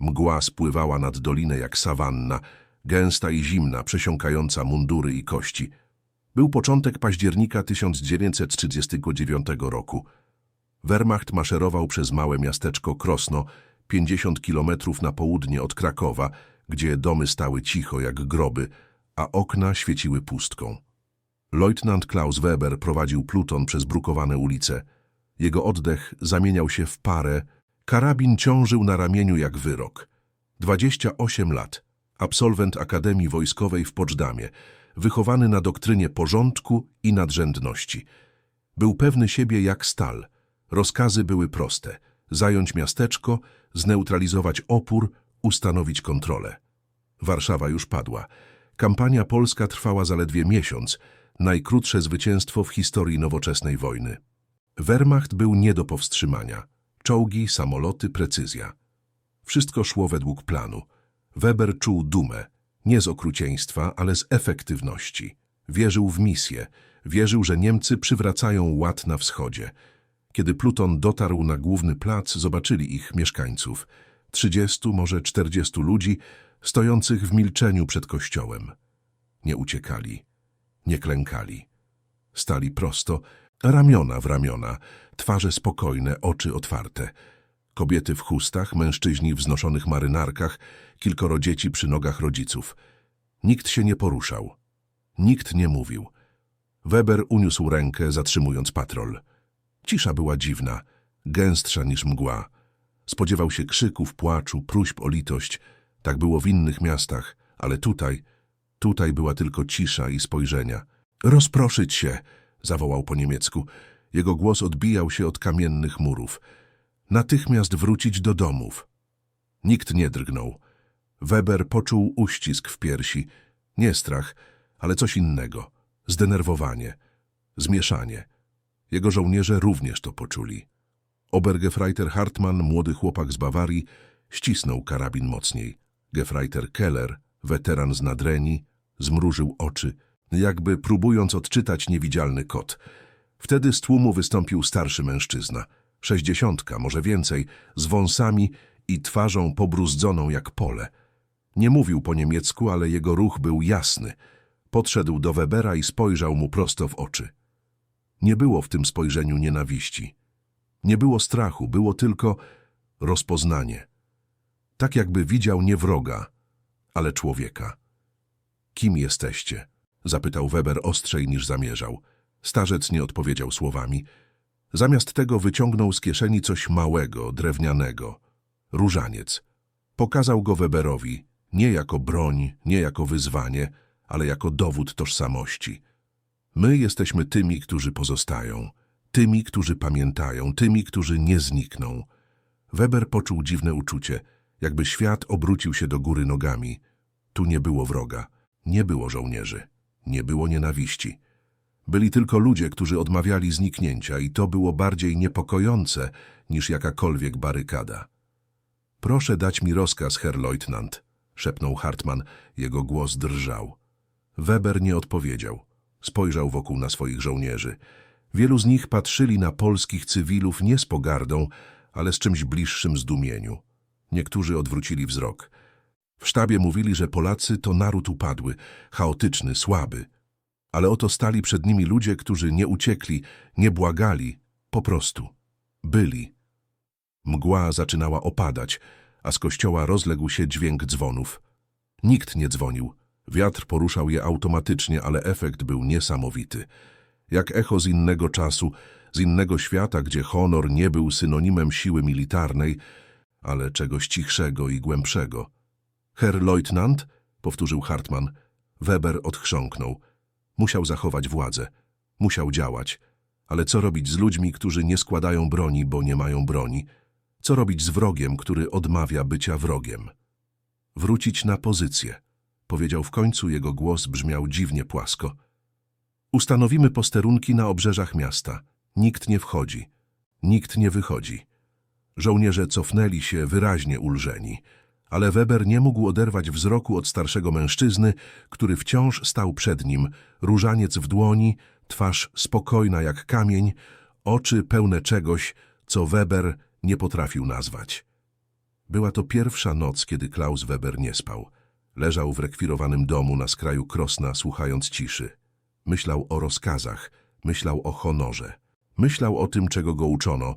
Mgła spływała nad dolinę jak sawanna, gęsta i zimna, przesiąkająca mundury i kości. Był początek października 1939 roku. Wehrmacht maszerował przez małe miasteczko Krosno, 50 kilometrów na południe od Krakowa, gdzie domy stały cicho jak groby, a okna świeciły pustką. Leutnant Klaus Weber prowadził pluton przez brukowane ulice. Jego oddech zamieniał się w parę, karabin ciążył na ramieniu jak wyrok. 28 lat, absolwent Akademii Wojskowej w Poczdamie, wychowany na doktrynie porządku i nadrzędności. Był pewny siebie jak stal. Rozkazy były proste. Zająć miasteczko, zneutralizować opór, ustanowić kontrolę. Warszawa już padła. Kampania polska trwała zaledwie miesiąc, najkrótsze zwycięstwo w historii nowoczesnej wojny. Wehrmacht był nie do powstrzymania. Czołgi, samoloty, precyzja. Wszystko szło według planu. Weber czuł dumę, nie z okrucieństwa, ale z efektywności. Wierzył w misję, wierzył, że Niemcy przywracają ład na wschodzie. Kiedy pluton dotarł na główny plac, zobaczyli ich mieszkańców. Trzydziestu, może czterdziestu ludzi, stojących w milczeniu przed kościołem. Nie uciekali, nie klękali. Stali prosto, ramiona w ramiona, twarze spokojne, oczy otwarte. Kobiety w chustach, mężczyźni w wznoszonych marynarkach, kilkoro dzieci przy nogach rodziców. Nikt się nie poruszał. Nikt nie mówił. Weber uniósł rękę, zatrzymując patrol. Cisza była dziwna, gęstsza niż mgła. Spodziewał się krzyków, płaczu, próśb o litość. Tak było w innych miastach, ale tutaj, tutaj była tylko cisza i spojrzenia. Rozproszyć się, zawołał po niemiecku. Jego głos odbijał się od kamiennych murów. Natychmiast wrócić do domów. Nikt nie drgnął. Weber poczuł uścisk w piersi. Nie strach, ale coś innego. Zdenerwowanie. Zmieszanie. Jego żołnierze również to poczuli. Obergefreiter Hartmann, młody chłopak z Bawarii, ścisnął karabin mocniej. Gefreiter Keller, weteran z Nadrenii, zmrużył oczy, jakby próbując odczytać niewidzialny kod. Wtedy z tłumu wystąpił starszy mężczyzna, sześćdziesiątka, może więcej, z wąsami i twarzą pobruzdoną jak pole. Nie mówił po niemiecku, ale jego ruch był jasny. Podszedł do Webera i spojrzał mu prosto w oczy. Nie było w tym spojrzeniu nienawiści. Nie było strachu, było tylko rozpoznanie. Tak jakby widział nie wroga, ale człowieka. Kim jesteście? Zapytał Weber ostrzej niż zamierzał. Starzec nie odpowiedział słowami. Zamiast tego wyciągnął z kieszeni coś małego, drewnianego. Różaniec. Pokazał go Weberowi, nie jako broń, nie jako wyzwanie, ale jako dowód tożsamości. My jesteśmy tymi, którzy pozostają, tymi, którzy pamiętają, tymi, którzy nie znikną. Weber poczuł dziwne uczucie, jakby świat obrócił się do góry nogami. Tu nie było wroga, nie było żołnierzy, nie było nienawiści. Byli tylko ludzie, którzy odmawiali zniknięcia i to było bardziej niepokojące niż jakakolwiek barykada. Proszę dać mi rozkaz, Herr Leutnant, szepnął Hartmann, jego głos drżał. Weber nie odpowiedział. Spojrzał wokół na swoich żołnierzy. Wielu z nich patrzyli na polskich cywilów nie z pogardą, ale z czymś bliższym zdumieniu. Niektórzy odwrócili wzrok. W sztabie mówili, że Polacy to naród upadły, chaotyczny, słaby. Ale oto stali przed nimi ludzie, którzy nie uciekli, nie błagali, po prostu byli. Mgła zaczynała opadać, a z kościoła rozległ się dźwięk dzwonów. Nikt nie dzwonił. Wiatr poruszał je automatycznie, ale efekt był niesamowity. Jak echo z innego czasu, z innego świata, gdzie honor nie był synonimem siły militarnej, ale czegoś cichszego i głębszego. Herr Leutnant, powtórzył Hartmann. Weber odchrząknął. Musiał zachować władzę. Musiał działać. Ale co robić z ludźmi, którzy nie składają broni, bo nie mają broni? Co robić z wrogiem, który odmawia bycia wrogiem? Wrócić na pozycję. Powiedział w końcu, jego głos brzmiał dziwnie płasko. Ustanowimy posterunki na obrzeżach miasta. Nikt nie wchodzi. Nikt nie wychodzi. Żołnierze cofnęli się wyraźnie ulżeni, ale Weber nie mógł oderwać wzroku od starszego mężczyzny, który wciąż stał przed nim, różaniec w dłoni, twarz spokojna jak kamień, oczy pełne czegoś, co Weber nie potrafił nazwać. Była to pierwsza noc, kiedy Klaus Weber nie spał. Leżał w rekwirowanym domu na skraju Krosna, słuchając ciszy. Myślał o rozkazach, myślał o honorze. Myślał o tym, czego go uczono,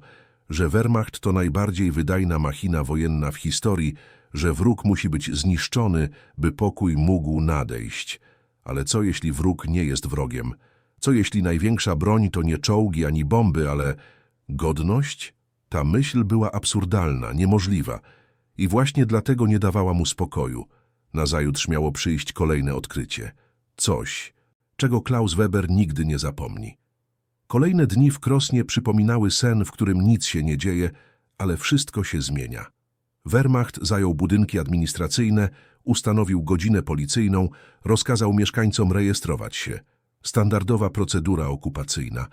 że Wehrmacht to najbardziej wydajna machina wojenna w historii, że wróg musi być zniszczony, by pokój mógł nadejść. Ale co jeśli wróg nie jest wrogiem? Co jeśli największa broń to nie czołgi ani bomby, ale godność? Ta myśl była absurdalna, niemożliwa i właśnie dlatego nie dawała mu spokoju. Nazajutrz miało przyjść kolejne odkrycie. Coś, czego Klaus Weber nigdy nie zapomni. Kolejne dni w Krosnie przypominały sen, w którym nic się nie dzieje, ale wszystko się zmienia. Wehrmacht zajął budynki administracyjne, ustanowił godzinę policyjną, rozkazał mieszkańcom rejestrować się. Standardowa procedura okupacyjna.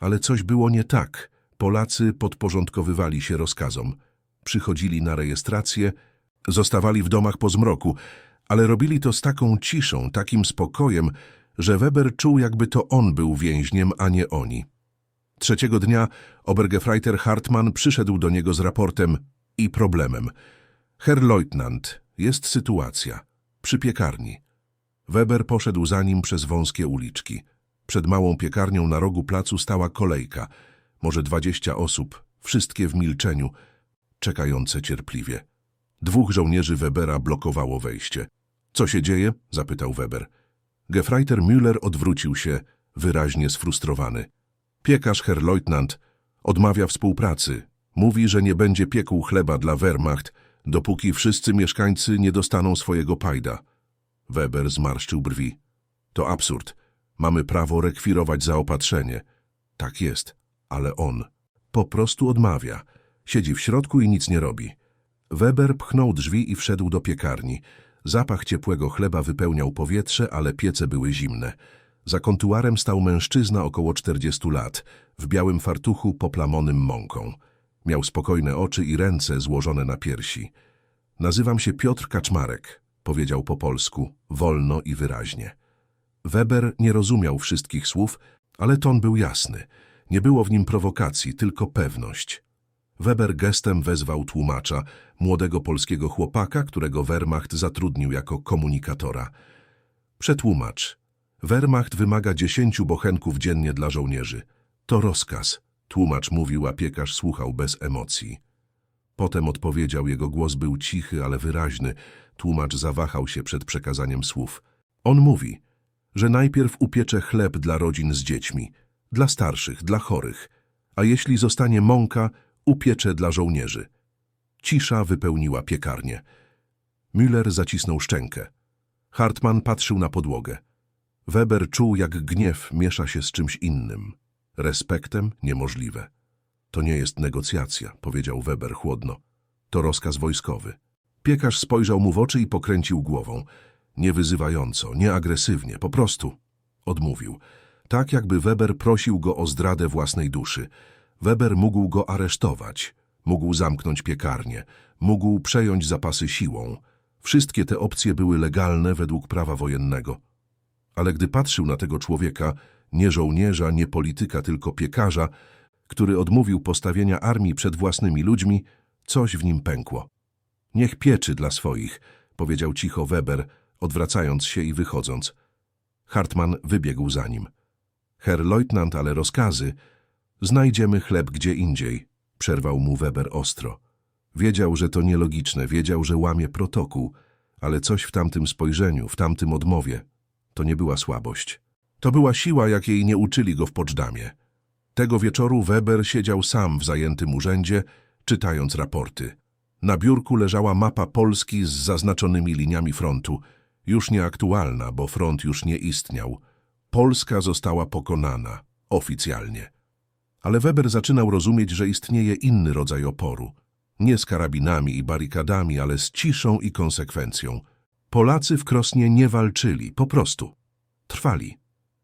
Ale coś było nie tak. Polacy podporządkowywali się rozkazom. Przychodzili na rejestrację, zostawali w domach po zmroku, ale robili to z taką ciszą, takim spokojem, że Weber czuł, jakby to on był więźniem, a nie oni. Trzeciego dnia Obergefreiter Hartmann przyszedł do niego z raportem i problemem. Herr Leutnant, jest sytuacja. Przy piekarni. Weber poszedł za nim przez wąskie uliczki. Przed małą piekarnią na rogu placu stała kolejka. Może dwadzieścia osób, wszystkie w milczeniu, czekające cierpliwie. Dwóch żołnierzy Webera blokowało wejście. Co się dzieje? zapytał Weber. Gefreiter Müller odwrócił się, wyraźnie sfrustrowany. Piekarz Herr Leutnant odmawia współpracy. Mówi, że nie będzie piekł chleba dla Wehrmacht, dopóki wszyscy mieszkańcy nie dostaną swojego pajda. Weber zmarszczył brwi. To absurd. Mamy prawo rekwirować zaopatrzenie. Tak jest, ale on po prostu odmawia. Siedzi w środku i nic nie robi. Weber pchnął drzwi i wszedł do piekarni. Zapach ciepłego chleba wypełniał powietrze, ale piece były zimne. Za kontuarem stał mężczyzna około 40 lat, w białym fartuchu poplamonym mąką. Miał spokojne oczy i ręce złożone na piersi. Nazywam się Piotr Kaczmarek, powiedział po polsku, wolno i wyraźnie. Weber nie rozumiał wszystkich słów, ale ton był jasny. Nie było w nim prowokacji, tylko pewność. Weber gestem wezwał tłumacza, młodego polskiego chłopaka, którego Wehrmacht zatrudnił jako komunikatora. Przetłumacz. Wehrmacht wymaga dziesięciu bochenków dziennie dla żołnierzy. To rozkaz. Tłumacz mówił, a piekarz słuchał bez emocji. Potem odpowiedział, jego głos był cichy, ale wyraźny. Tłumacz zawahał się przed przekazaniem słów. On mówi, że najpierw upiecze chleb dla rodzin z dziećmi, dla starszych, dla chorych, a jeśli zostanie mąka, upiecze dla żołnierzy. Cisza wypełniła piekarnię. Müller zacisnął szczękę. Hartmann patrzył na podłogę. Weber czuł, jak gniew miesza się z czymś innym. Respektem niemożliwe. To nie jest negocjacja, powiedział Weber chłodno. To rozkaz wojskowy. Piekarz spojrzał mu w oczy i pokręcił głową. Nie wyzywająco, nie agresywnie, po prostu. Odmówił. Tak jakby Weber prosił go o zdradę własnej duszy. Weber mógł go aresztować, mógł zamknąć piekarnię, mógł przejąć zapasy siłą. Wszystkie te opcje były legalne według prawa wojennego. Ale gdy patrzył na tego człowieka, nie żołnierza, nie polityka, tylko piekarza, który odmówił postawienia armii przed własnymi ludźmi, coś w nim pękło. Niech pieczy dla swoich, powiedział cicho Weber, odwracając się i wychodząc. Hartmann wybiegł za nim. Herr Leutnant, ale rozkazy. Znajdziemy chleb gdzie indziej, przerwał mu Weber ostro. Wiedział, że to nielogiczne, wiedział, że łamie protokół, ale coś w tamtym spojrzeniu, w tamtym odmowie, to nie była słabość. To była siła, jakiej nie uczyli go w Poczdamie. Tego wieczoru Weber siedział sam w zajętym urzędzie, czytając raporty. Na biurku leżała mapa Polski z zaznaczonymi liniami frontu, już nieaktualna, bo front już nie istniał. Polska została pokonana, oficjalnie. Ale Weber zaczynał rozumieć, że istnieje inny rodzaj oporu. Nie z karabinami i barykadami, ale z ciszą i konsekwencją. Polacy w Krosnie nie walczyli, po prostu. Trwali.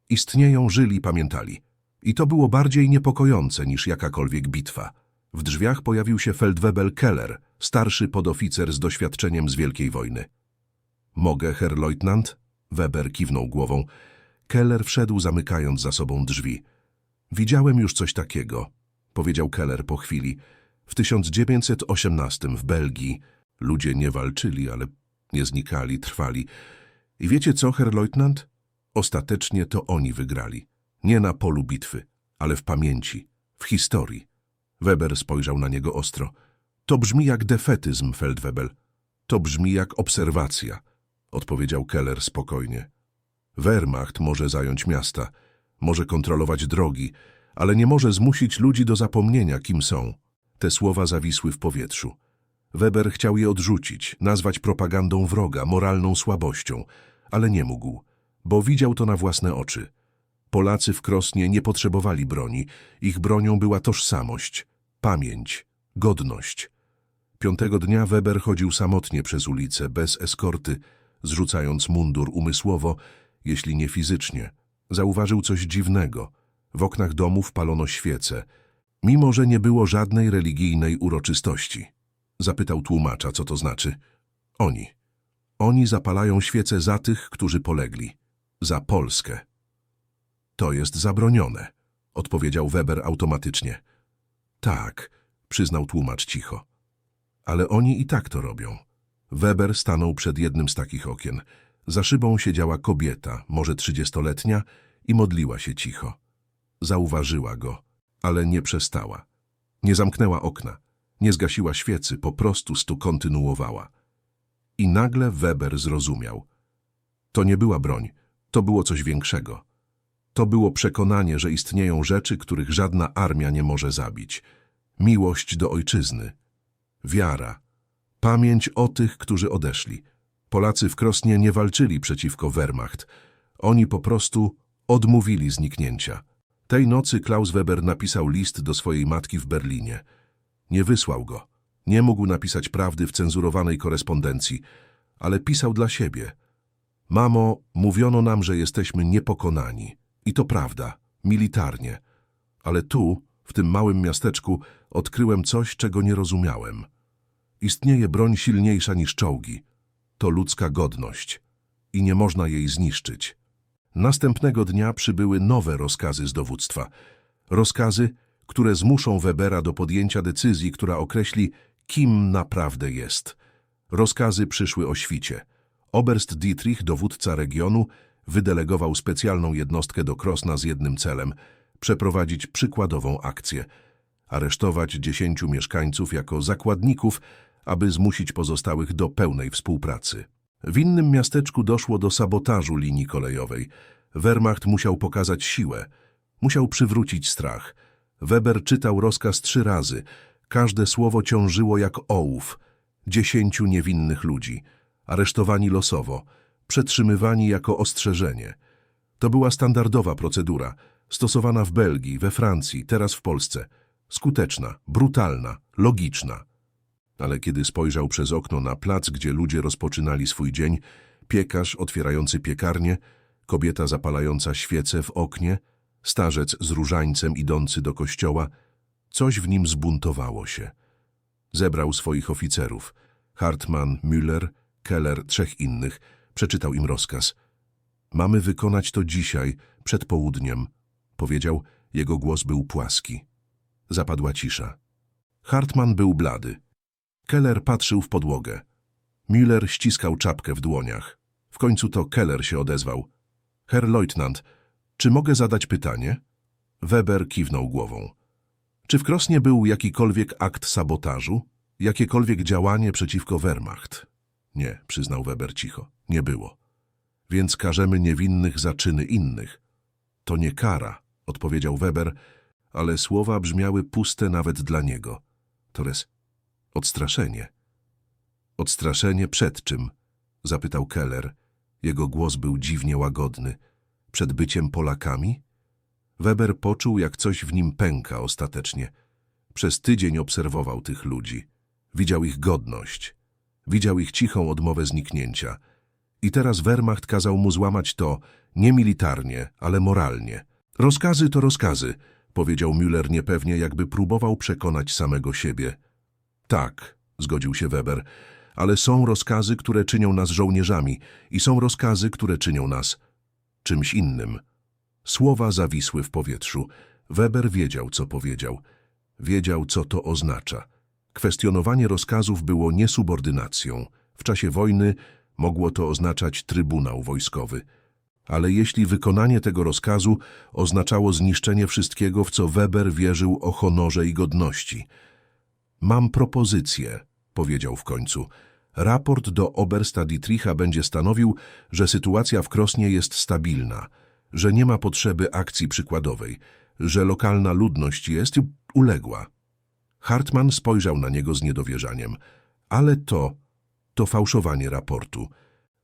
Istnieją, żyli, pamiętali. I to było bardziej niepokojące niż jakakolwiek bitwa. W drzwiach pojawił się Feldwebel Keller, starszy podoficer z doświadczeniem z Wielkiej Wojny. Mogę, Herr Leutnant? Weber kiwnął głową. Keller wszedł, zamykając za sobą drzwi. Widziałem już coś takiego, powiedział Keller po chwili. W 1918 w Belgii ludzie nie walczyli, ale nie znikali, trwali. I wiecie co, Herr Leutnant? Ostatecznie to oni wygrali. Nie na polu bitwy, ale w pamięci, w historii. Weber spojrzał na niego ostro. To brzmi jak defetyzm, Feldwebel. To brzmi jak obserwacja, odpowiedział Keller spokojnie. Wehrmacht może zająć miasta, może kontrolować drogi, ale nie może zmusić ludzi do zapomnienia, kim są. Te słowa zawisły w powietrzu. Weber chciał je odrzucić, nazwać propagandą wroga, moralną słabością, ale nie mógł, bo widział to na własne oczy. Polacy w Krosnie nie potrzebowali broni, ich bronią była tożsamość, pamięć, godność. Piątego dnia Weber chodził samotnie przez ulicę, bez eskorty, zrzucając mundur umysłowo, jeśli nie fizycznie. Zauważył coś dziwnego. W oknach domów palono świece, mimo że nie było żadnej religijnej uroczystości. Zapytał tłumacza, co to znaczy. Oni. Oni zapalają świece za tych, którzy polegli. Za Polskę. To jest zabronione, odpowiedział Weber automatycznie. Tak, przyznał tłumacz cicho. Ale oni i tak to robią. Weber stanął przed jednym z takich okien. Za szybą siedziała kobieta, może trzydziestoletnia, i modliła się cicho. Zauważyła go, ale nie przestała. Nie zamknęła okna, nie zgasiła świecy, po prostu stu kontynuowała. I nagle Weber zrozumiał. To nie była broń, to było coś większego. To było przekonanie, że istnieją rzeczy, których żadna armia nie może zabić. Miłość do ojczyzny, wiara, pamięć o tych, którzy odeszli. Polacy w Krosnie nie walczyli przeciwko Wehrmacht. Oni po prostu odmówili zniknięcia. Tej nocy Klaus Weber napisał list do swojej matki w Berlinie. Nie wysłał go. Nie mógł napisać prawdy w cenzurowanej korespondencji, ale pisał dla siebie. Mamo, mówiono nam, że jesteśmy niepokonani. I to prawda, militarnie. Ale tu, w tym małym miasteczku, odkryłem coś, czego nie rozumiałem. Istnieje broń silniejsza niż czołgi. To ludzka godność. I nie można jej zniszczyć. Następnego dnia przybyły nowe rozkazy z dowództwa. Rozkazy, które zmuszą Webera do podjęcia decyzji, która określi, kim naprawdę jest. Rozkazy przyszły o świcie. Oberst Dietrich, dowódca regionu, wydelegował specjalną jednostkę do Krosna z jednym celem – przeprowadzić przykładową akcję. Aresztować dziesięciu mieszkańców jako zakładników, aby zmusić pozostałych do pełnej współpracy. W innym miasteczku doszło do sabotażu linii kolejowej. Wehrmacht musiał pokazać siłę. Musiał przywrócić strach. Weber czytał rozkaz trzy razy. Każde słowo ciążyło jak ołów. Dziesięciu niewinnych ludzi. Aresztowani losowo. Przetrzymywani jako ostrzeżenie. To była standardowa procedura. Stosowana w Belgii, we Francji, teraz w Polsce. Skuteczna, brutalna, logiczna. Ale kiedy spojrzał przez okno na plac, gdzie ludzie rozpoczynali swój dzień, piekarz otwierający piekarnię, kobieta zapalająca świece w oknie, starzec z różańcem idący do kościoła, coś w nim zbuntowało się. Zebrał swoich oficerów, Hartmann, Müller, Keller, trzech innych, przeczytał im rozkaz. Mamy wykonać to dzisiaj, przed południem, powiedział, jego głos był płaski. Zapadła cisza. Hartmann był blady. Keller patrzył w podłogę. Müller ściskał czapkę w dłoniach. W końcu to Keller się odezwał. Herr Leutnant, czy mogę zadać pytanie? Weber kiwnął głową. Czy w Krosnie był jakikolwiek akt sabotażu? Jakiekolwiek działanie przeciwko Wehrmacht? Nie, przyznał Weber cicho. Nie było. Więc karzemy niewinnych za czyny innych. To nie kara, odpowiedział Weber, ale słowa brzmiały puste nawet dla niego. Tores, odstraszenie. Odstraszenie przed czym? Zapytał Keller. Jego głos był dziwnie łagodny. Przed byciem Polakami? Weber poczuł, jak coś w nim pęka ostatecznie. Przez tydzień obserwował tych ludzi. Widział ich godność. Widział ich cichą odmowę zniknięcia. I teraz Wehrmacht kazał mu złamać to nie militarnie, ale moralnie. Rozkazy to rozkazy, powiedział Müller niepewnie, jakby próbował przekonać samego siebie. Tak, zgodził się Weber, ale są rozkazy, które czynią nas żołnierzami i są rozkazy, które czynią nas czymś innym. Słowa zawisły w powietrzu. Weber wiedział, co powiedział. Wiedział, co to oznacza. Kwestionowanie rozkazów było niesubordynacją. W czasie wojny mogło to oznaczać trybunał wojskowy. Ale jeśli wykonanie tego rozkazu oznaczało zniszczenie wszystkiego, w co Weber wierzył o honorze i godności. Mam propozycję, powiedział w końcu. Raport do Obersta Dietricha będzie stanowił, że sytuacja w Krosnie jest stabilna, że nie ma potrzeby akcji przykładowej, że lokalna ludność jest uległa. Hartmann spojrzał na niego z niedowierzaniem. Ale to, to fałszowanie raportu.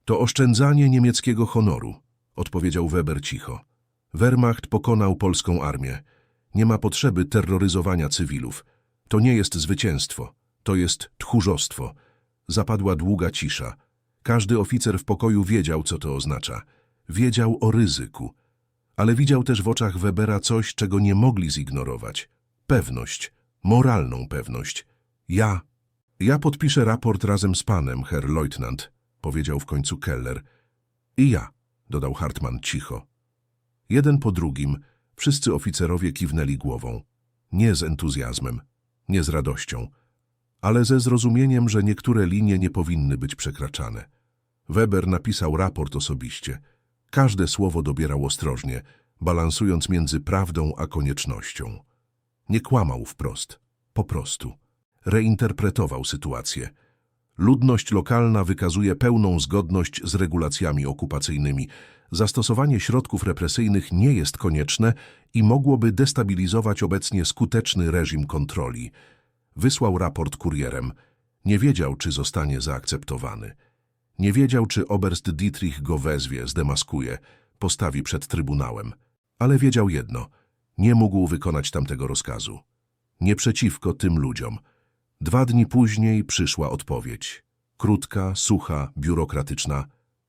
To oszczędzanie niemieckiego honoru, odpowiedział Weber cicho. Wehrmacht pokonał polską armię. Nie ma potrzeby terroryzowania cywilów. To nie jest zwycięstwo, to jest tchórzostwo. Zapadła długa cisza. Każdy oficer w pokoju wiedział, co to oznacza. Wiedział o ryzyku. Ale widział też w oczach Webera coś, czego nie mogli zignorować. Pewność, moralną pewność. Ja, ja podpiszę raport razem z panem, Herr Leutnant, powiedział w końcu Keller. I ja, dodał Hartmann cicho. Jeden po drugim wszyscy oficerowie kiwnęli głową. Nie z entuzjazmem, nie z radością, ale ze zrozumieniem, że niektóre linie nie powinny być przekraczane. Weber napisał raport osobiście. Każde słowo dobierał ostrożnie, balansując między prawdą a koniecznością. Nie kłamał wprost, po prostu. Reinterpretował sytuację. Ludność lokalna wykazuje pełną zgodność z regulacjami okupacyjnymi. Zastosowanie środków represyjnych nie jest konieczne i mogłoby destabilizować obecnie skuteczny reżim kontroli. Wysłał raport kurierem. Nie wiedział, czy zostanie zaakceptowany. Nie wiedział, czy Oberst Dietrich go wezwie, zdemaskuje, postawi przed trybunałem. Ale wiedział jedno. Nie mógł wykonać tamtego rozkazu. Nie przeciwko tym ludziom. Dwa dni później przyszła odpowiedź. Krótka, sucha, biurokratyczna.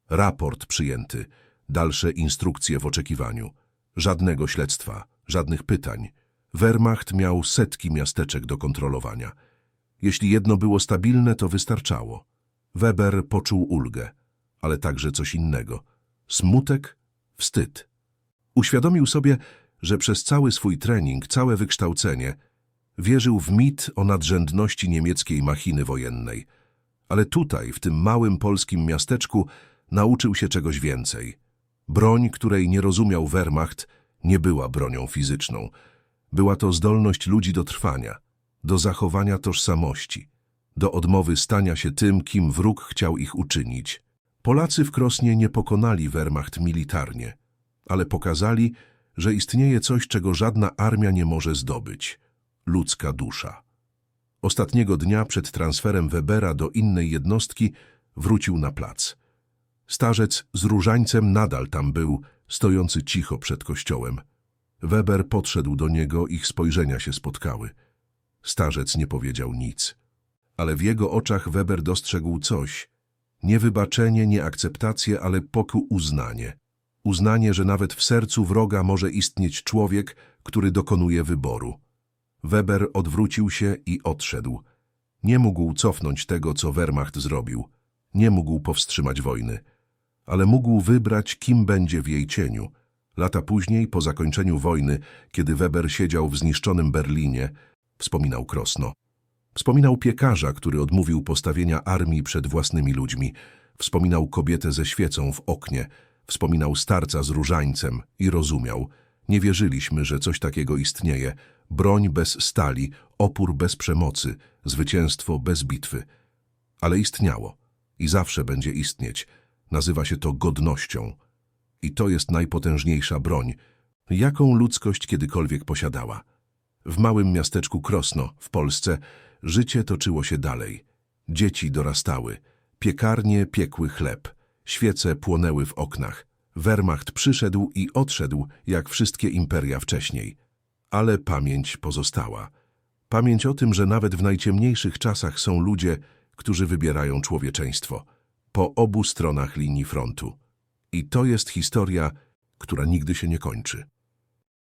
Raport przyjęty. Dalsze instrukcje w oczekiwaniu. Żadnego śledztwa, żadnych pytań. Wehrmacht miał setki miasteczek do kontrolowania. Jeśli jedno było stabilne, to wystarczało. Weber poczuł ulgę, ale także coś innego. Smutek, wstyd. Uświadomił sobie, że przez cały swój trening, całe wykształcenie wierzył w mit o nadrzędności niemieckiej machiny wojennej. Ale tutaj, w tym małym polskim miasteczku, nauczył się czegoś więcej. Broń, której nie rozumiał Wehrmacht, nie była bronią fizyczną. Była to zdolność ludzi do trwania, do zachowania tożsamości, do odmowy stania się tym, kim wróg chciał ich uczynić. Polacy w Krosnie nie pokonali Wehrmacht militarnie, ale pokazali, że istnieje coś, czego żadna armia nie może zdobyć – ludzka dusza. Ostatniego dnia przed transferem Webera do innej jednostki wrócił na plac. Starzec z różańcem nadal tam był, stojący cicho przed kościołem. Weber podszedł do niego, ich spojrzenia się spotkały. Starzec nie powiedział nic. Ale w jego oczach Weber dostrzegł coś. Nie wybaczenie, nie akceptację, ale poku uznanie. Uznanie, że nawet w sercu wroga może istnieć człowiek, który dokonuje wyboru. Weber odwrócił się i odszedł. Nie mógł cofnąć tego, co Wehrmacht zrobił. Nie mógł powstrzymać wojny. Ale mógł wybrać, kim będzie w jej cieniu. Lata później, po zakończeniu wojny, kiedy Weber siedział w zniszczonym Berlinie, wspominał Krosno. Wspominał piekarza, który odmówił postawienia armii przed własnymi ludźmi. Wspominał kobietę ze świecą w oknie. Wspominał starca z różańcem i rozumiał. Nie wierzyliśmy, że coś takiego istnieje. Broń bez stali, opór bez przemocy, zwycięstwo bez bitwy. Ale istniało i zawsze będzie istnieć. Nazywa się to godnością. I to jest najpotężniejsza broń, jaką ludzkość kiedykolwiek posiadała. W małym miasteczku Krosno, w Polsce, życie toczyło się dalej. Dzieci dorastały, piekarnie piekły chleb, świece płonęły w oknach. Wehrmacht przyszedł i odszedł, jak wszystkie imperia wcześniej. Ale pamięć pozostała. Pamięć o tym, że nawet w najciemniejszych czasach są ludzie, którzy wybierają człowieczeństwo. Po obu stronach linii frontu. I to jest historia, która nigdy się nie kończy.